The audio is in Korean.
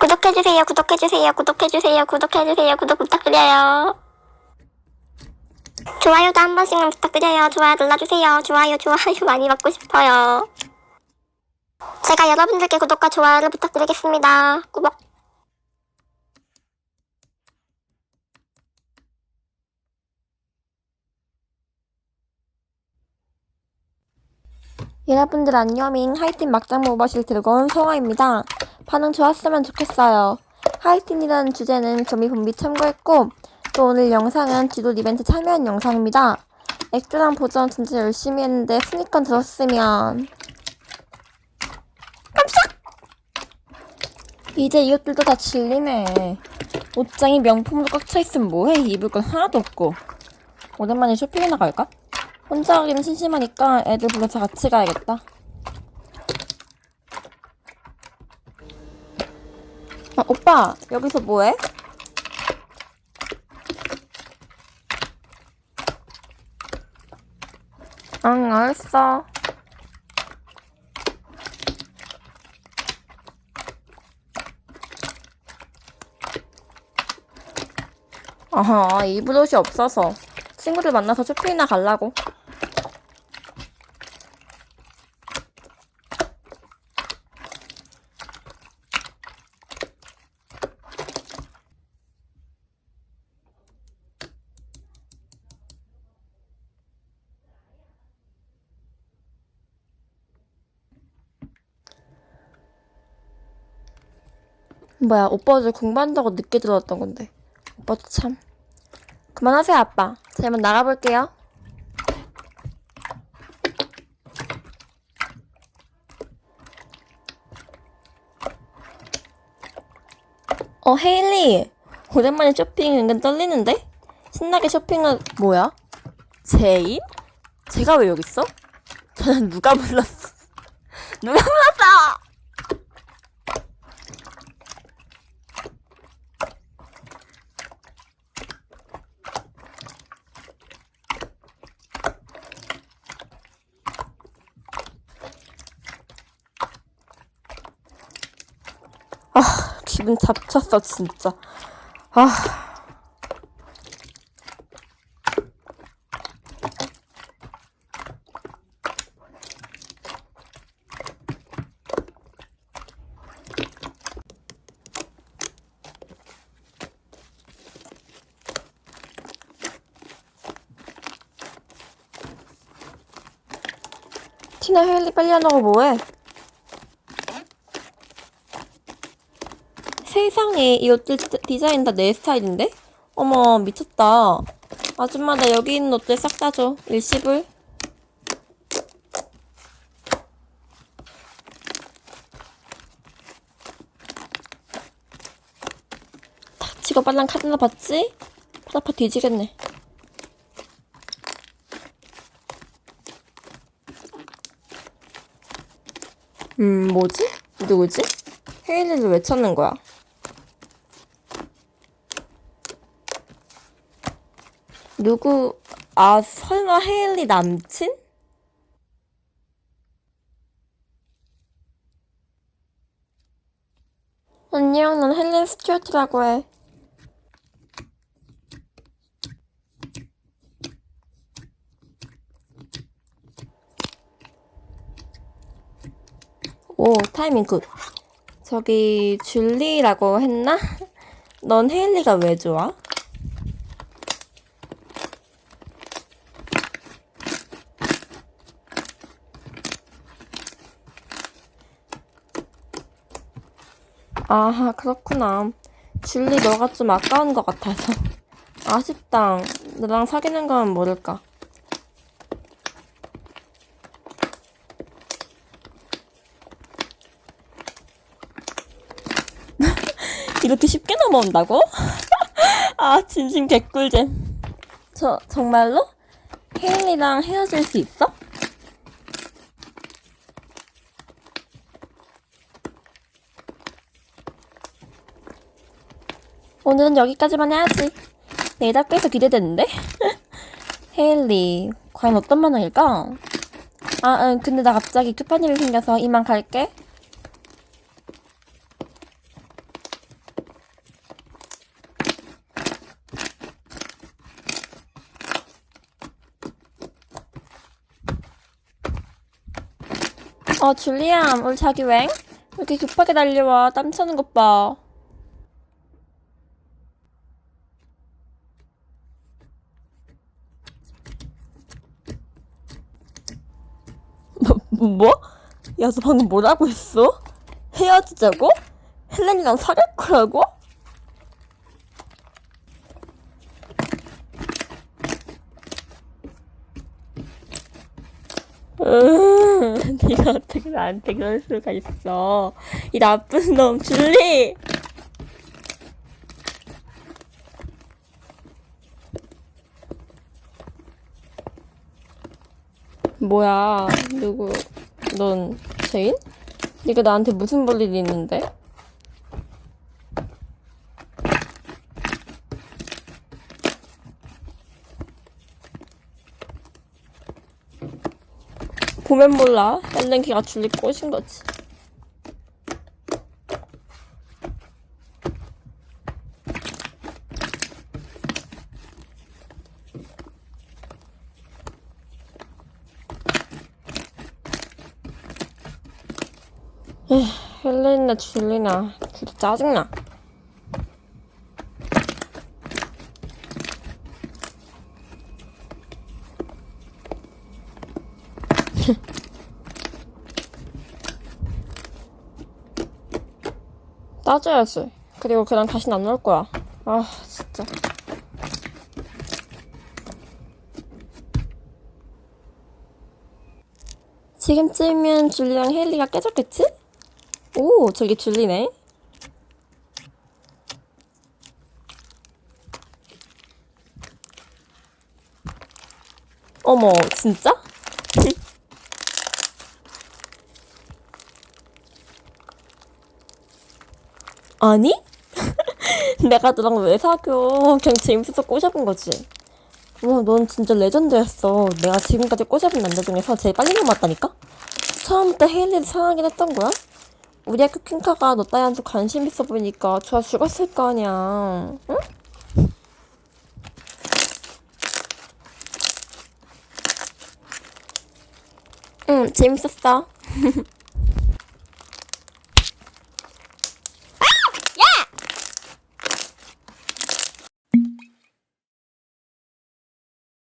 구독해주세요, 구독해주세요, 구독해주세요, 구독해주세요, 구독 부탁드려요. 좋아요도 한 번씩만 부탁드려요. 좋아요 눌러주세요. 좋아요, 좋아요 많이 받고 싶어요. 제가 여러분들께 구독과 좋아요를 부탁드리겠습니다. 꾸벅. 여러분들 안녕인 하이틴 막장 들고 온 성화입니다. 반응 좋았으면 좋겠어요. 하이틴이라는 주제는 좀비 본비 참고했고 또 오늘 영상은 지도 이벤트 참여한 영상입니다. 액조랑 보정 진짜 열심히 했는데 순위권 들었으면 깜짝! 이제 이웃들도 다 질리네. 옷장이 명품으로 꽉 차있으면 뭐해? 입을 건 하나도 없고. 오랜만에 쇼핑이나 갈까? 혼자 가기는 심심하니까 애들 불러서 같이 가야겠다. 아, 오빠, 여기서 뭐해? 응, 알았어. 아하, 입을 옷이 없어서 친구들 만나서 쇼핑이나 가려고. 뭐야, 오빠 어제 공부한다고 늦게 들어왔던 건데. 오빠도 참. 그만하세요, 아빠. 자, 이만 나가볼게요. 어, 헤일리. 오랜만에 쇼핑 은근 떨리는데? 신나게 쇼핑은 뭐야? 제인? 제가 왜 여기 있어? 저는 누가 불렀어? 누가 불렀어? 아, 기분 잡쳤어, 진짜. 아. 티나 헤일리 빨리 안 하고 뭐해? 세상에 이 옷들 진짜 디자인 다 내 스타일인데? 어머 미쳤다 아줌마 나 여기 있는 옷들 싹 다 줘 일시불 닥치고 빨랑 카드나 봤지? 파다파 뒤지겠네 음 뭐지? 누구지? 헤일리를 왜 찾는 거야? 누구, 아, 설마 헤일리 남친? 안녕, 난 헬렌 스튜어트라고 해. 오, 타이밍 굿. 저기, 줄리라고 했나? 넌 헤일리가 왜 좋아? 아하, 그렇구나. 줄리 너가 좀 아까운 것 같아서. 아쉽다. 너랑 사귀는 건 모를까. 이렇게 쉽게 넘어온다고? 아, 진심 개꿀잼. 저, 정말로? 헤일리랑 헤어질 수 있어? 오늘은 여기까지만 해야지. 내일 학교에서 기대되는데? 헤일리, 과연 어떤 만화일까? 아, 응, 근데 나 갑자기 급한 일이 생겨서 이만 갈게. 어, 줄리암, 우리 자기 왜? 왜 이렇게 급하게 달려와? 땀 차는 것 봐. 뭐, 뭐? 야, 너 방금 뭐라고 했어? 헤어지자고? 헬렌이랑 사귈 거라고? 으, 네가 어떻게 나한테 그럴 수가 있어? 이 나쁜 놈, 줄리! 뭐야, 누구, 넌 제인? 네가 나한테 무슨 볼일이 있는데? 보면 몰라. 헬렌키가 줄리 꼬신 거지. 에휴, 헬렌이나 줄리나 진짜 짜증나. 따져야지. 그리고 그냥 다신 안 나올 거야. 아, 진짜. 지금쯤이면 줄리랑 헤일리가 깨졌겠지? 오, 저기 줄리네. 어머, 진짜? 아니? 내가 너랑 왜 사겨? 그냥 재밌어서 꼬셔본 거지. 와, 넌 진짜 레전드였어. 내가 지금까지 꼬셔본 남자 중에서 제일 빨리 넘었다니까? 처음부터 헤일리를 사랑하긴 했던 거야? 우리 학교 퀸카가 너 따위한테 관심 있어 보이니까 좋아 죽었을 거 아니야. 응? 응, 재밌었어.